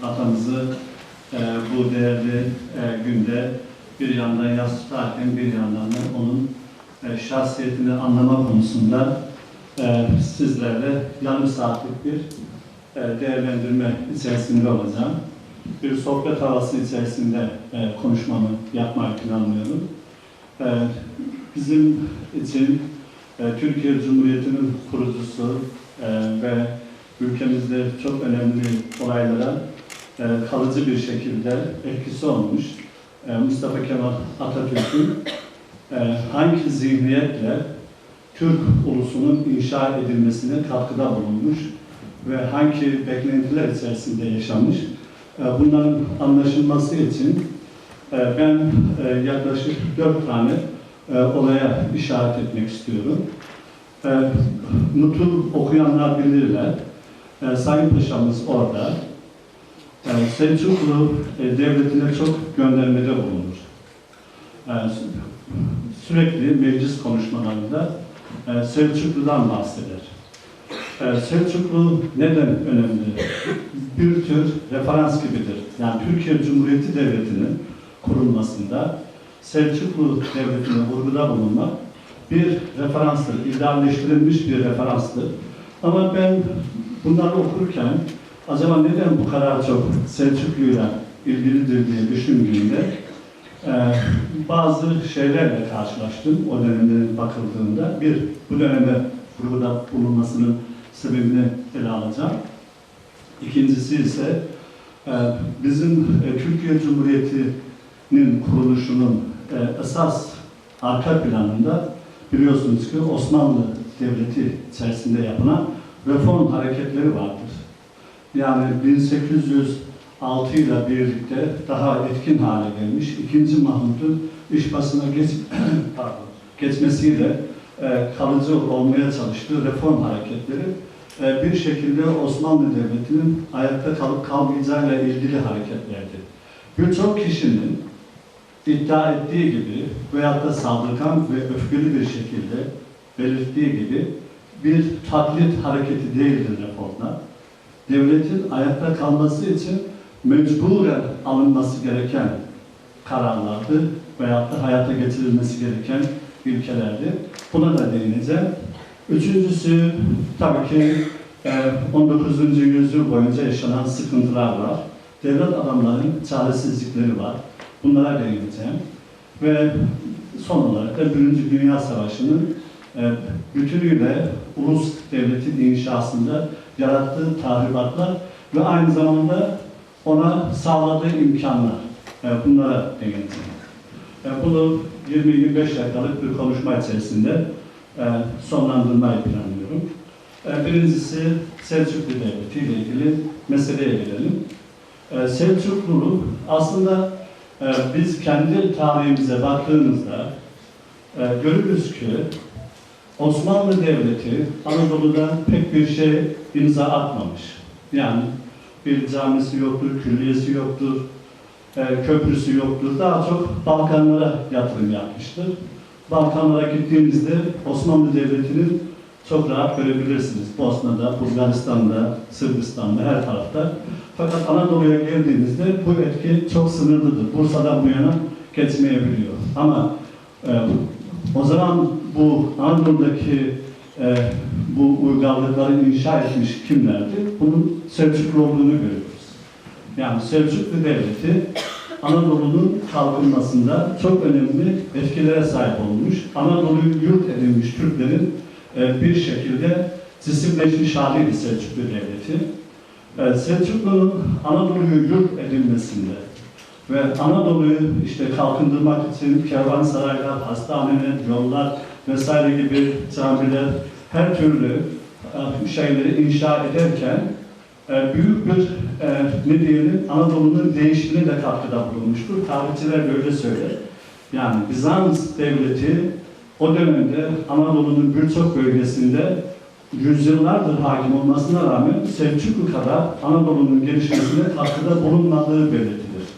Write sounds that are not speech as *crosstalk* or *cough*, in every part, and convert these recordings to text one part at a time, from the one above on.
haftamızı e, bu değerli e, günde bir yandan yas tutarken bir yandan da onun e, şahsiyetini anlama konusunda e, sizlerle yarım saatlik bir e, değerlendirme içerisinde olacağım. Bir sohbet havası içerisinde e, konuşmamı yapmayı planlıyorum. E, bizim için e, Türkiye Cumhuriyeti'nin kurucusu e, ve ülkemizde çok önemli olaylara e, kalıcı bir şekilde etkisi olmuş e, Mustafa Kemal Atatürk'ün e, hangi zihniyetle Türk ulusunun inşa edilmesine katkıda bulunmuş ve hangi beklentiler içerisinde yaşamış. E, bunların anlaşılması için e, ben e, yaklaşık dört tane e, olaya işaret etmek istiyorum. E, Nutuk okuyanlar bilirler. E, Sayın Paşa'mız orada. E, Selçuklu e, devletine çok göndermede bulunur. E, sürekli meclis konuşmalarında e, Selçuklu'dan bahseder. E, Selçuklu neden önemli? Bir tür referans gibidir. Yani Türkiye Cumhuriyeti Devleti'nin kurulmasında Selçuklu Devleti'ne vurguda bulunmak bir referanstır, idealleştirilmiş bir referanstır. Ama ben bunları okurken acaba neden bu kadar çok Selçuklu'yla ilgilidir diye düşündüğümde e, bazı şeylerle karşılaştım o dönemde bakıldığında. Bir, bu döneme vurguda bulunmasının sebebini ele alacağım. İkincisi ise e, bizim e, Türkiye Cumhuriyeti'nin kuruluşunun e, esas arka planında biliyorsunuz ki Osmanlı Devleti içerisinde yapılan reform hareketleri vardır. Yani 1806 ile birlikte daha etkin hale gelmiş. 2. Mahmut'un iş basına geç, *clears throat* pardon, geçmesiyle e, kalıcı olmaya çalıştığı reform hareketleri e, bir şekilde Osmanlı Devleti'nin ayakta kalıp kalmayacağıyla ilgili hareketlerdi. Birçok kişinin iddia ettiği gibi veyahut da saldırgan ve öfkeli bir şekilde belirttiği gibi bir taklit hareketi değildir reformlar. Devletin ayakta kalması için mecburen alınması gereken kararlardı veyahut da hayata geçirilmesi gereken ilkelerdi. Buna da değineceğim. Üçüncüsü tabii ki e, 19. yüzyıl boyunca yaşanan sıkıntılar var. Devlet adamlarının çaresizlikleri var. Bunlara değineceğim. Ve son olarak da Birinci Dünya Savaşı'nın e, bütünüyle ulus devletin inşasında yarattığı tahribatlar ve aynı zamanda ona sağladığı imkanlar. E, bunlara değineceğim. E, bunu 20-25 dakikalık bir konuşma içerisinde e, sonlandırmayı planlıyorum. E, birincisi Selçuklu Devleti ile ilgili meseleye gelelim. E, Selçukluluk aslında e, biz kendi tarihimize baktığımızda e, görürüz ki Osmanlı Devleti Anadolu'da pek bir şey imza atmamış. Yani bir camisi yoktur, külliyesi yoktur, e, köprüsü yoktur. Daha çok Balkanlara yatırım yapmıştır. Balkanlara gittiğinizde Osmanlı Devleti'nin çok rahat görebilirsiniz. Bosna'da, Bulgaristan'da, Sırbistan'da, her tarafta. Fakat Anadolu'ya geldiğinizde bu etki çok sınırlıdır. Bursa'dan bu yana geçmeyebiliyor. Ama e, o zaman bu Anadolu'daki e, bu uygarlıkları inşa etmiş kimlerdi? Bunun Selçuklu olduğunu görüyoruz. Yani Selçuklu Devleti Anadolu'nun kalkınmasında çok önemli etkilere sahip olmuş. Anadolu'yu yurt edinmiş Türklerin e, bir şekilde cisimleşmiş haliydi Selçuklu Devleti. E, Selçuklu'nun Anadolu'yu yurt edilmesinde ve Anadolu'yu işte kalkındırmak için kervansaraylar, hastaneler, yollar vesaire gibi camiler, her türlü e, şeyleri inşa ederken e, büyük bir e, ne diyelim Anadolu'nun değişimine de katkıda bulunmuştur. Tarihçiler böyle söyler. Yani Bizans devleti o dönemde Anadolu'nun birçok bölgesinde yüzyıllardır hakim olmasına rağmen Selçuklu kadar Anadolu'nun gelişmesine katkıda bulunmadığı belirtilir.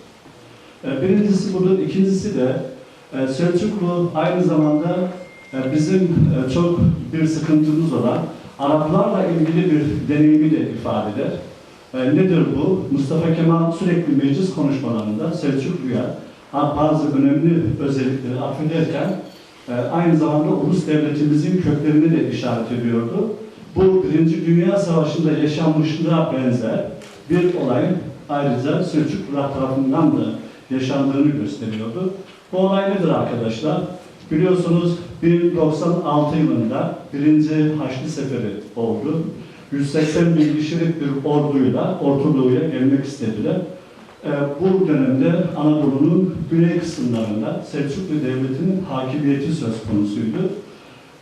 Birincisi budur, ikincisi de Selçuklu aynı zamanda bizim e, çok bir sıkıntımız olan Araplarla ilgili bir deneyimi de ifade eder. E, nedir bu? Mustafa Kemal sürekli meclis konuşmalarında Selçuklu'ya bazı önemli özellikleri affederken e, aynı zamanda ulus devletimizin köklerini de işaret ediyordu. Bu Birinci Dünya Savaşı'nda yaşanmışlığa benzer bir olayın ayrıca Selçuklular tarafından da yaşandığını gösteriyordu. Bu olay nedir arkadaşlar? Biliyorsunuz 1096 yılında birinci Haçlı Seferi oldu. 180 bin kişilik bir orduyla Ortadoğu'ya gelmek istediler. Ee, bu dönemde Anadolu'nun güney kısımlarında Selçuklu Devleti'nin hakimiyeti söz konusuydu.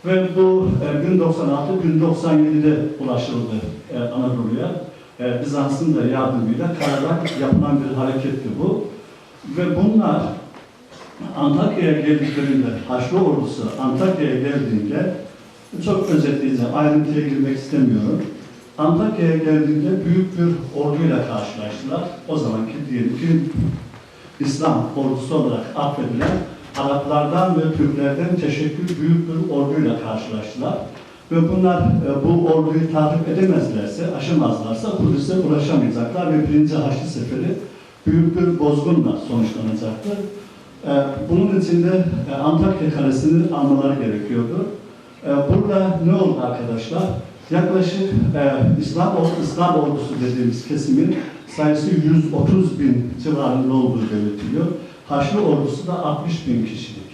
Ve bu e, 1096-1097'de ulaşıldı e, Anadolu'ya. E, Bizans'ın da yardımıyla karadan yapılan bir hareketti bu. Ve bunlar Antakya'ya geldiklerinde, Haçlı ordusu Antakya'ya geldiğinde, çok özetleyeceğim, ayrıntıya girmek istemiyorum. Antakya'ya geldiğinde büyük bir orduyla karşılaştılar. O zamanki diyelim ki İslam ordusu olarak affedilen Araplardan ve Türklerden teşekkür büyük bir orduyla karşılaştılar. Ve bunlar e, bu orduyu takip edemezlerse, aşamazlarsa Kudüs'e ulaşamayacaklar ve birinci Haçlı Seferi büyük bir bozgunla sonuçlanacaktır. E, Bunun için de e, Antakya Kalesi'ni almaları gerekiyordu. E, Burada ne oldu arkadaşlar? Yaklaşık e, İslam, İslam ordusu dediğimiz kesimin sayısı 130 bin civarında olduğu belirtiliyor. Haçlı ordusu da 60 bin kişilik.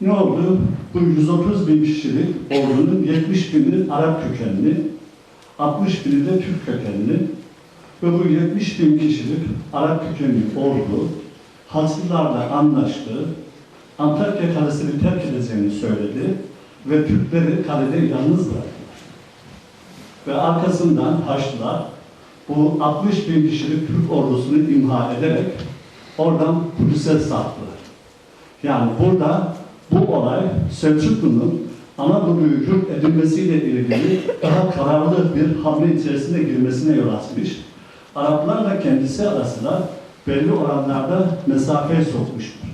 Ne oldu? Bu 130 bin kişilik ordunun 70 bini Arap kökenli, 60 bini de Türk kökenli ve bu 70 bin kişilik Arap kökenli ordu Haçlılarla anlaştı, Antakya kalesini terk edeceğini söyledi ve Türkleri kalede yalnız bıraktılar. Ve arkasından Haçlılar bu 60 bin kişilik Türk ordusunu imha ederek oradan Kudüs'e sarktılar. Yani burada bu olay Selçuklu'nun Anadolu'yu yurt edilmesiyle ilgili daha kararlı bir hamle içerisine girmesine yol açmış. Araplar da kendisi arasında belli oranlarda mesafeye sokmuştur.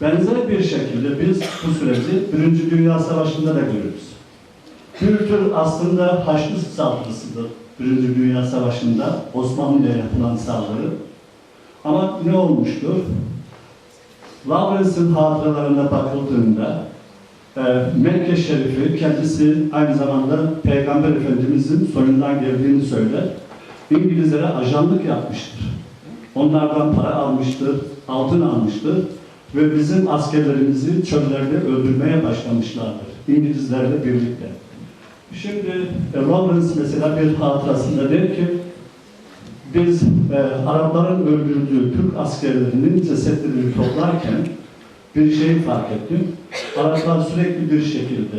Benzer bir şekilde biz bu süreci Birinci Dünya Savaşı'nda da görürüz. Bir tür aslında Haçlı saldırısıdır Birinci Dünya Savaşı'nda Osmanlı'ya yapılan saldırı. Ama ne olmuştur? Lawrence'ın hatıralarına bakıldığında e, Mekke Şerifi kendisi aynı zamanda Peygamber Efendimizin soyundan geldiğini söyler. İngilizlere ajanlık yapmıştır. Onlardan para almıştır, altın almıştır ve bizim askerlerimizi çöllerde öldürmeye başlamışlardır. İngilizlerle birlikte. Şimdi e, Lawrence mesela bir hatırasında der ki biz e, Arapların öldürdüğü Türk askerlerinin cesetlerini toplarken bir şey fark ettim. Araplar sürekli bir şekilde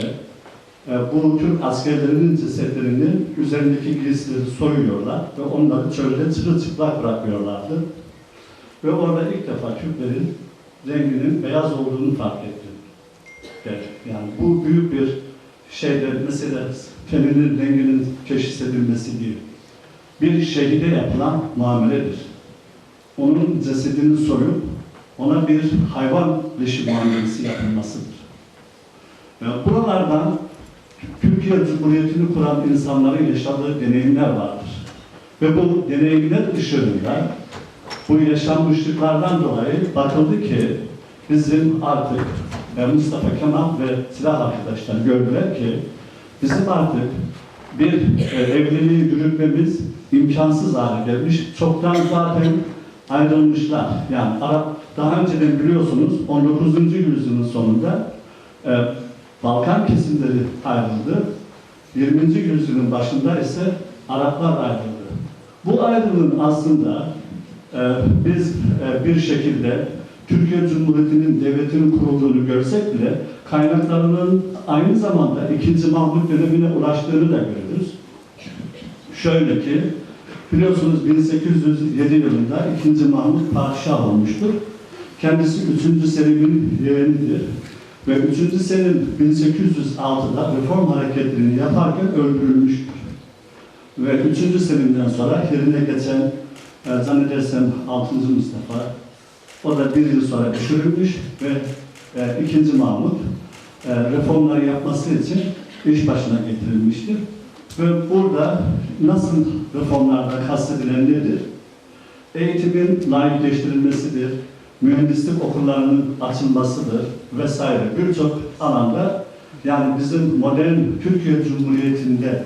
bu Türk askerlerinin cesetlerinin üzerindeki giysileri soyuyorlar ve onları çölde çırılçıplak bırakıyorlardı. Ve orada ilk defa Türklerin renginin beyaz olduğunu fark ettim. Yani bu büyük bir şeyde mesela teninin renginin teşhis edilmesi değil bir şehide yapılan muameledir. Onun cesedini soyup ona bir hayvan leşi muamelesi yapılmasıdır. Buralardan Türkiye Cumhuriyeti'ni kuran insanların yaşadığı deneyimler vardır. Ve bu deneyimler ışığında bu yaşanmışlıklardan dolayı bakıldı ki bizim artık e, Mustafa Kemal ve silah arkadaşlar gördüler ki bizim artık bir e, evliliği yürütmemiz imkansız hale gelmiş. Çoktan zaten ayrılmışlar. Yani Arap daha önceden biliyorsunuz 19. yüzyılın sonunda e, Balkan kesimleri ayrıldı. 20. yüzyılın başında ise Araplar ayrıldı. Bu ayrılığın aslında e, biz e, bir şekilde Türkiye Cumhuriyeti'nin devletinin kurulduğunu görsek bile kaynaklarının aynı zamanda 2. Mahmut dönemine ulaştığını da görürüz. Şöyle ki, biliyorsunuz 1807 yılında 2. Mahmut padişah olmuştur. Kendisi 3. Selim'in yeğenidir. Ve 3. Selim 1806'da reform hareketlerini yaparken öldürülmüştür. Ve 3. Selim'den sonra yerine geçen e, zannedersem 6. Mustafa o da bir yıl sonra düşürülmüş ve e, 2. Mahmut e, reformları yapması için iş başına getirilmiştir. Ve burada nasıl reformlarda kastedilen nedir? Eğitimin layıkleştirilmesidir, mühendislik okullarının açılmasıdır vesaire birçok alanda yani bizim modern Türkiye Cumhuriyeti'nde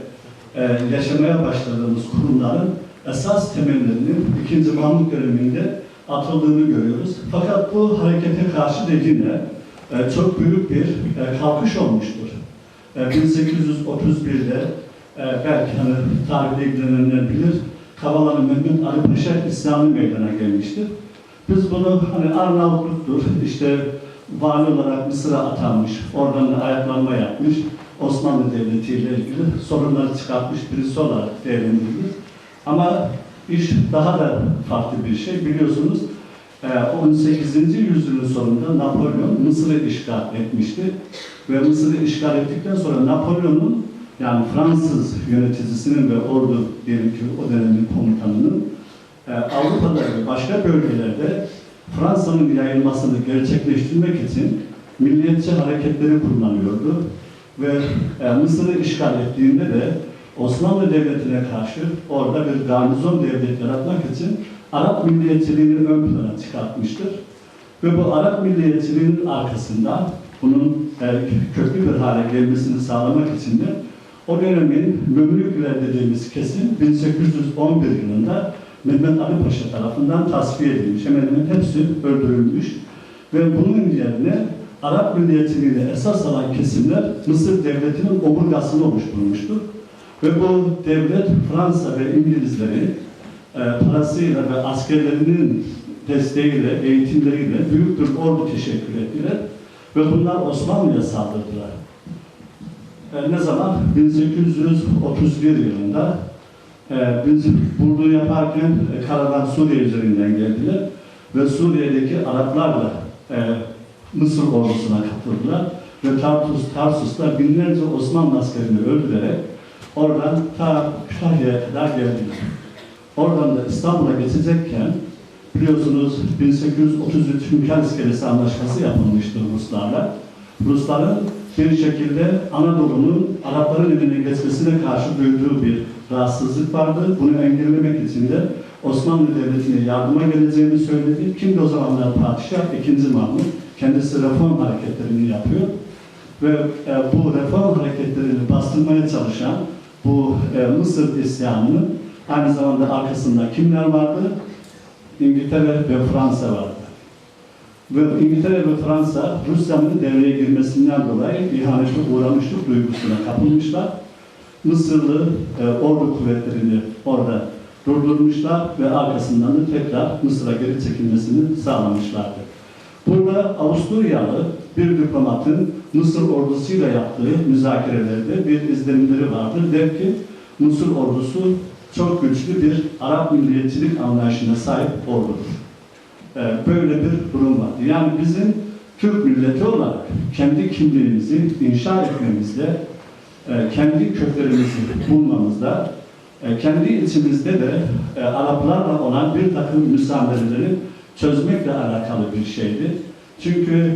e, yaşamaya başladığımız kurumların esas temellerinin ikinci Mahmut döneminde atıldığını görüyoruz. Fakat bu harekete karşı da yine e, çok büyük bir e, kalkış olmuştur. E, 1831'de e, belki hani tarihle ilgilenenler bilir, Kavala'nın Mehmet Ali Paşa İslami meydana gelmiştir. Biz bunu hani Arnavutluk'tur, işte vali olarak Mısır'a atanmış, oradan da ayaklanma yapmış, Osmanlı Devleti ile ilgili sorunları çıkartmış birisi olarak değerlendirilir. Ama iş daha da farklı bir şey. Biliyorsunuz e, 18. yüzyılın sonunda Napolyon Mısır'ı işgal etmişti. Ve Mısır'ı işgal ettikten sonra Napolyon'un yani Fransız yöneticisinin ve ordu diyelim ki o dönemin komutanının e, Avrupa'da ve başka bölgelerde Fransa'nın yayılmasını gerçekleştirmek için milliyetçi hareketleri kullanıyordu. Ve e, Mısır'ı işgal ettiğinde de Osmanlı Devleti'ne karşı orada bir garnizon devlet yaratmak için Arap milliyetçiliğini ön plana çıkartmıştır. Ve bu Arap milliyetçiliğinin arkasında bunun e, köklü bir hale gelmesini sağlamak için de o dönemin Memlükler dediğimiz kesim 1811 yılında Mehmet Ali Paşa tarafından tasfiye edilmiş. Hemen hemen hepsi öldürülmüş. Ve bunun yerine Arap milliyetçiliğini esas alan kesimler Mısır devletinin omurgasını oluşturmuştur. Ve bu devlet Fransa ve İngilizleri e, parasıyla ve askerlerinin desteğiyle, eğitimleriyle büyük bir ordu teşekkür ettiler. Ve bunlar Osmanlı'ya saldırdılar. E, ne zaman? 1831 yılında e, biz Burdu yaparken e, karadan Suriye üzerinden geldiler ve Suriye'deki Araplarla e, Mısır ordusuna katıldılar ve Tartus, Tarsus'ta binlerce Osmanlı askerini öldürerek oradan ta Kütahya'ya kadar geldiler. Oradan da İstanbul'a geçecekken biliyorsunuz 1833 Hünkar İskelesi Anlaşması yapılmıştır Ruslarla. Rusların bir şekilde Anadolu'nun Arapların eline geçmesine karşı duyduğu bir rahatsızlık vardı. Bunu engellemek için de Osmanlı Devleti'ne yardıma geleceğini söyledi. Kimdi o zamanlar padişah? İkinci Mahmut. Kendisi reform hareketlerini yapıyor. Ve e, bu reform hareketlerini bastırmaya çalışan bu e, Mısır isyanının aynı zamanda arkasında kimler vardı? İngiltere ve Fransa vardı. Ve İngiltere ve Fransa Rusya'nın devreye girmesinden dolayı ihanete uğramışlık duygusuna kapılmışlar. Mısırlı e, ordu kuvvetlerini orada durdurmuşlar ve arkasından da tekrar Mısır'a geri çekilmesini sağlamışlardı. Burada Avusturyalı bir diplomatın Mısır ordusuyla yaptığı müzakerelerde bir izlenimleri vardır. Der ki Mısır ordusu çok güçlü bir Arap milliyetçilik anlayışına sahip ordudur. Ee, böyle bir durum var. Yani bizim Türk milleti olarak kendi kimliğimizi inşa etmemizde, kendi köklerimizi bulmamızda, e, kendi içimizde de e, Araplarla olan bir takım müsaadeleri çözmekle alakalı bir şeydi. Çünkü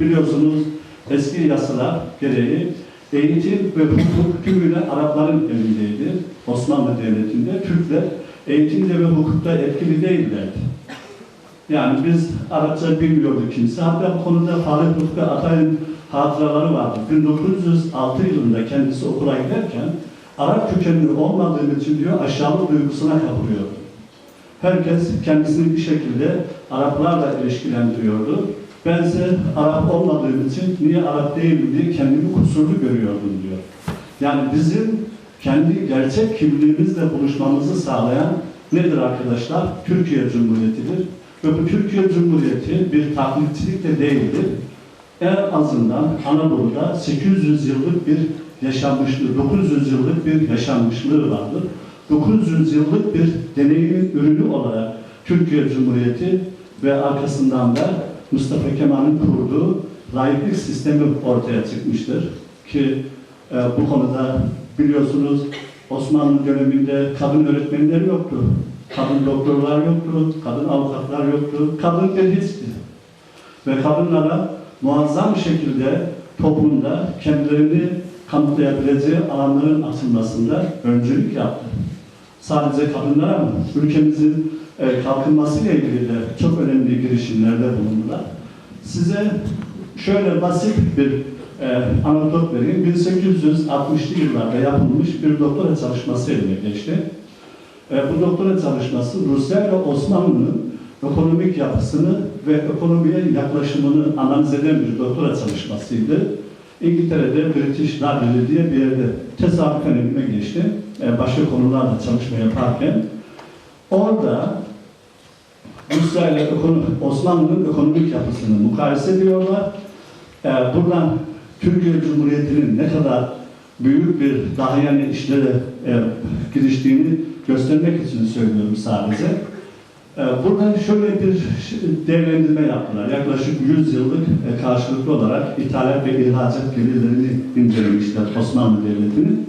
biliyorsunuz eski yasalar gereği eğitim ve hukuk tümüyle Arapların elindeydi. Osmanlı Devleti'nde Türkler eğitimde ve hukukta etkili değillerdi. Yani biz Arapça bilmiyordu kimse. Hatta konuda Halid Rıfkı Atay'ın hatıraları vardı. 1906 yılında kendisi okula giderken Arap kökenli olmadığım için diyor aşağılık duygusuna kapılıyordu. Herkes kendisini bir şekilde Araplarla ilişkilendiriyordu. Bense Arap olmadığım için niye Arap değilim diye kendimi kusurlu görüyordum diyor. Yani bizim kendi gerçek kimliğimizle buluşmamızı sağlayan nedir arkadaşlar? Türkiye Cumhuriyeti'dir. Bu Türkiye Cumhuriyeti bir taklitçilik de değildir. En azından Anadolu'da 800 yıllık bir yaşanmışlığı, 900 yıllık bir yaşanmışlığı vardır. 900 yıllık bir deneyimin ürünü olarak Türkiye Cumhuriyeti ve arkasından da Mustafa Kemal'in kurduğu layıklık sistemi ortaya çıkmıştır. Ki e, bu konuda biliyorsunuz Osmanlı döneminde kadın öğretmenler yoktu. Kadın doktorlar yoktu, kadın avukatlar yoktu, kadın hiçti. Ve kadınlara muazzam şekilde toplumda kendilerini kanıtlayabileceği alanların açılmasında öncülük yaptı. sadece kadınlara mı? Ülkemizin e, kalkınmasıyla ilgili de çok önemli girişimlerde bulundular. Size şöyle basit bir e, anekdot vereyim. 1860'lı yıllarda yapılmış bir doktora çalışması eline geçti. E, bu doktora çalışması Rusya ve Osmanlı'nın ekonomik yapısını ve ekonomiye yaklaşımını analiz eden bir doktora çalışmasıydı. İngiltere'de British Library diye bir yerde tesadüfen elime geçti. E, başka konularla çalışma yaparken. Orada Rusya ile Osmanlı'nın ekonomik yapısını mukayese ediyorlar. E, buradan Türkiye Cumhuriyeti'nin ne kadar büyük bir daha yani işlere e, giriştiğini göstermek için söylüyorum sadece. E, buradan şöyle bir değerlendirme yaptılar. Yaklaşık 100 yıllık e, karşılıklı olarak ithalat ve ihracat gelirlerini incelemişler Osmanlı Devleti'nin.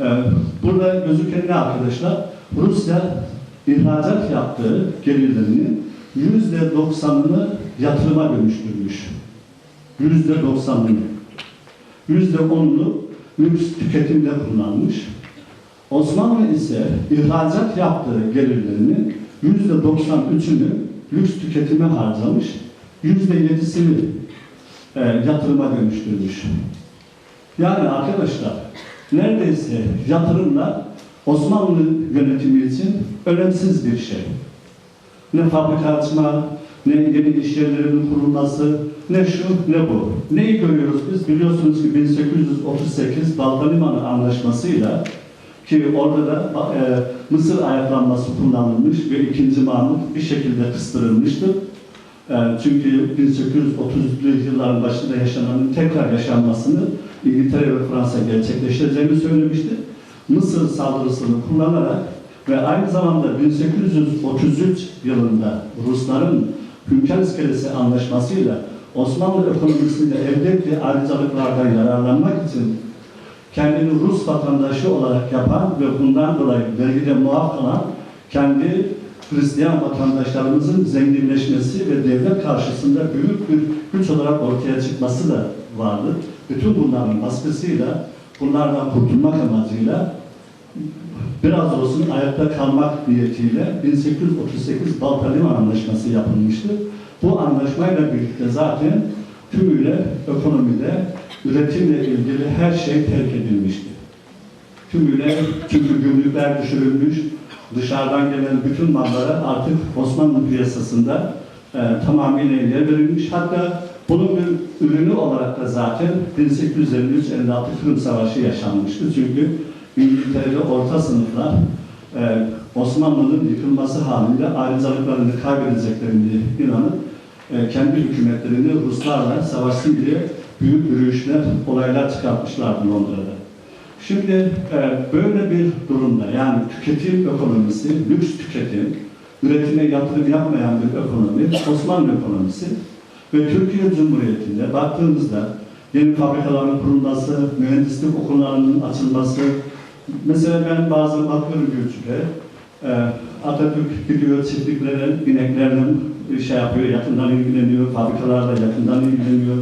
E, burada gözüken ne arkadaşlar? Rusya ihracat yaptığı gelirlerinin yüzde doksanını yatırıma dönüştürmüş. Yüzde doksanını. Yüzde onunu lüks tüketimde kullanmış. Osmanlı ise ihracat yaptığı gelirlerinin yüzde 93'ünü lüks tüketime harcamış, yüzde yedisini e, yatırıma dönüştürmüş. Yani arkadaşlar neredeyse yatırımlar Osmanlı yönetimi için önemsiz bir şey. Ne fabrika açma, ne yeni iş yerlerinin kurulması, ne şu ne bu. Neyi görüyoruz biz? Biliyorsunuz ki 1838 Baltalimanı Anlaşması'yla ki orada da e, Mısır ayaklanması kullanılmış ve 2. Mahmut bir şekilde kıstırılmıştır. E, çünkü 1830'lu yılların başında yaşananın tekrar yaşanmasını İngiltere ve Fransa gerçekleştireceğini söylemişti. Mısır saldırısını kullanarak ve aynı zamanda 1833 yılında Rusların Hünkar İskelesi Anlaşması'yla Osmanlı ekonomisinde elde ettiği ayrıcalıklardan yararlanmak için kendini Rus vatandaşı olarak yapan ve bundan dolayı vergide muaf kalan kendi Hristiyan vatandaşlarımızın zenginleşmesi ve devlet karşısında büyük bir güç olarak ortaya çıkması da vardı. Bütün bunların baskısıyla, bunlardan kurtulmak amacıyla biraz olsun ayakta kalmak niyetiyle 1838 Balta Liman Anlaşması yapılmıştı. Bu anlaşmayla birlikte zaten tümüyle ekonomide üretimle ilgili her şey terk edilmişti. Tümüyle çünkü gümrükler düşürülmüş, dışarıdan gelen bütün mallara artık Osmanlı piyasasında e, tamamıyla yer verilmiş. Hatta bunun bir ürünü olarak da zaten 1853-56 Kırım Savaşı yaşanmıştı. Çünkü İngiltere'de orta sınıflar e, Osmanlı'nın yıkılması halinde ayrıcalıklarını kaybedeceklerini inanıp e, kendi hükümetlerini Ruslarla savaşsın diye büyük yürüyüşler, olaylar çıkartmışlardı Londra'da. Şimdi e, böyle bir durumda yani tüketim ekonomisi, lüks tüketim, üretime yatırım yapmayan bir ekonomi, Osmanlı ekonomisi ve Türkiye Cumhuriyeti'nde baktığımızda yeni fabrikaların kurulması, mühendislik okullarının açılması, mesela ben bazen bakıyorum Gülçük'e, Atatürk gidiyor çiftliklere, ineklerle şey yapıyor, yakından ilgileniyor, fabrikalarla yakından ilgileniyor,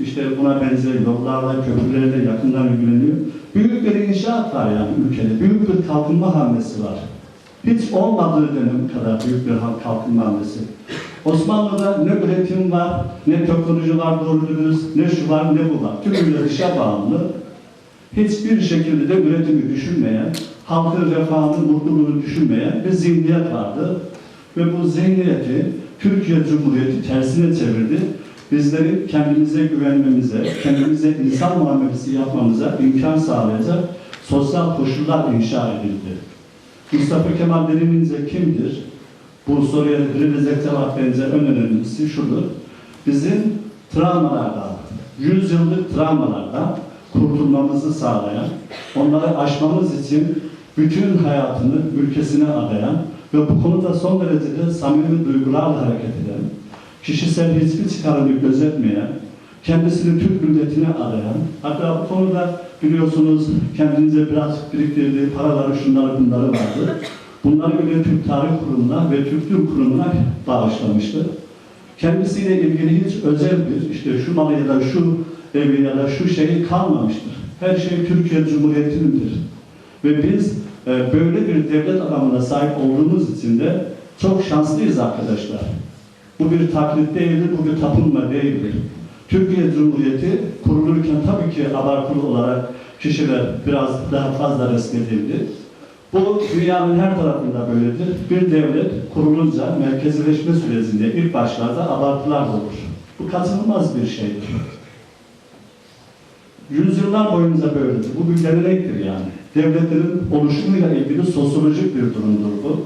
işte buna benzer yollarla, köprülerle yakından ilgileniyor. Büyük bir inşaat var yani ülkede, büyük bir kalkınma hamlesi var. Hiç olmadığı dönem kadar büyük bir kalkınma hamlesi. Osmanlı'da ne üretim var, ne teknoloji var doğru dürüst, ne şu var ne bu var. Tümüyle dışa bağımlı. Hiçbir şekilde de üretimi düşünmeyen, halkın refahını, mutluluğunu düşünmeyen bir zihniyet vardı. Ve bu zihniyeti Türkiye Cumhuriyeti tersine çevirdi. Bizleri kendimize güvenmemize, kendimize insan muamelesi yapmamıza imkan sağlayacak sosyal koşullar inşa edildi. Mustafa Kemal Derinizce kimdir? Bu soruya verilecek cevap bence en önemlisi şudur. Bizim travmalardan, yüzyıllık travmalardan kurtulmamızı sağlayan, onları aşmamız için bütün hayatını ülkesine adayan ve bu konuda son derece de samimi duygularla hareket eden, kişisel hiçbir çıkarını gözetmeyen, kendisini Türk milletine adayan, hatta bu konuda biliyorsunuz kendinize biraz biriktirdiği paraları, şunları bunları vardı. Bunları bile Türk Tarih Kurumu'na ve Türk Dil Kurumu'na bağışlamıştı. Kendisiyle ilgili hiç özel bir, işte şu malı ya da şu evi ya da şu şey kalmamıştır. Her şey Türkiye Cumhuriyeti'nindir. Ve biz e, böyle bir devlet adamına sahip olduğumuz için de çok şanslıyız arkadaşlar. Bu bir taklit değildir, bu bir tapınma değildir. Türkiye Cumhuriyeti kurulurken tabii ki abartılı olarak kişiler biraz daha fazla resmedildi. Bu dünyanın her tarafında böyledir. Bir devlet kurulunca merkezileşme sürecinde ilk başlarda abartılar olur. Bu kaçınılmaz bir şeydir. Yüzyıllar boyunca böyledir. Bu bir gelenektir yani. Devletlerin oluşumuyla ilgili sosyolojik bir durumdur bu.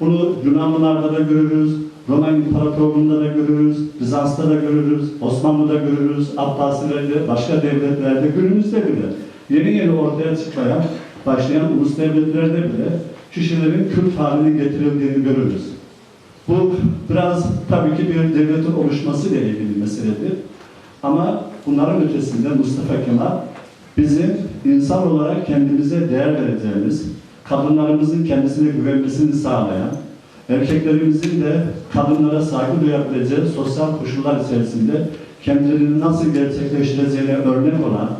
Bunu Yunanlılarda da görürüz, Roma İmparatorluğu'nda da görürüz, Bizans'ta da görürüz, Osmanlı'da görürüz, Abbasilerde, başka devletlerde, günümüzde bile. Yeni yeni ortaya çıkmaya başlayan ulus devletlerde bile kişilerin kült haline getirildiğini görürüz. Bu biraz tabii ki bir devletin oluşmasıyla ilgili bir meseledir. Ama bunların ötesinde Mustafa Kemal bizim insan olarak kendimize değer vereceğimiz, kadınlarımızın kendisine güvenmesini sağlayan, erkeklerimizin de kadınlara saygı duyabileceği sosyal koşullar içerisinde kendilerini nasıl gerçekleştireceğine örnek olan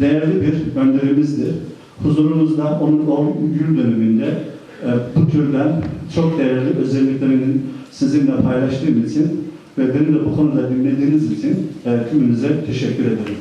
değerli bir önderimizdir. Huzurunuzda onun o yıl dönümünde e, bu türden çok değerli özelliklerini sizinle paylaştığım için ve beni de bu konuda dinlediğiniz için e, tümünüze teşekkür ederim.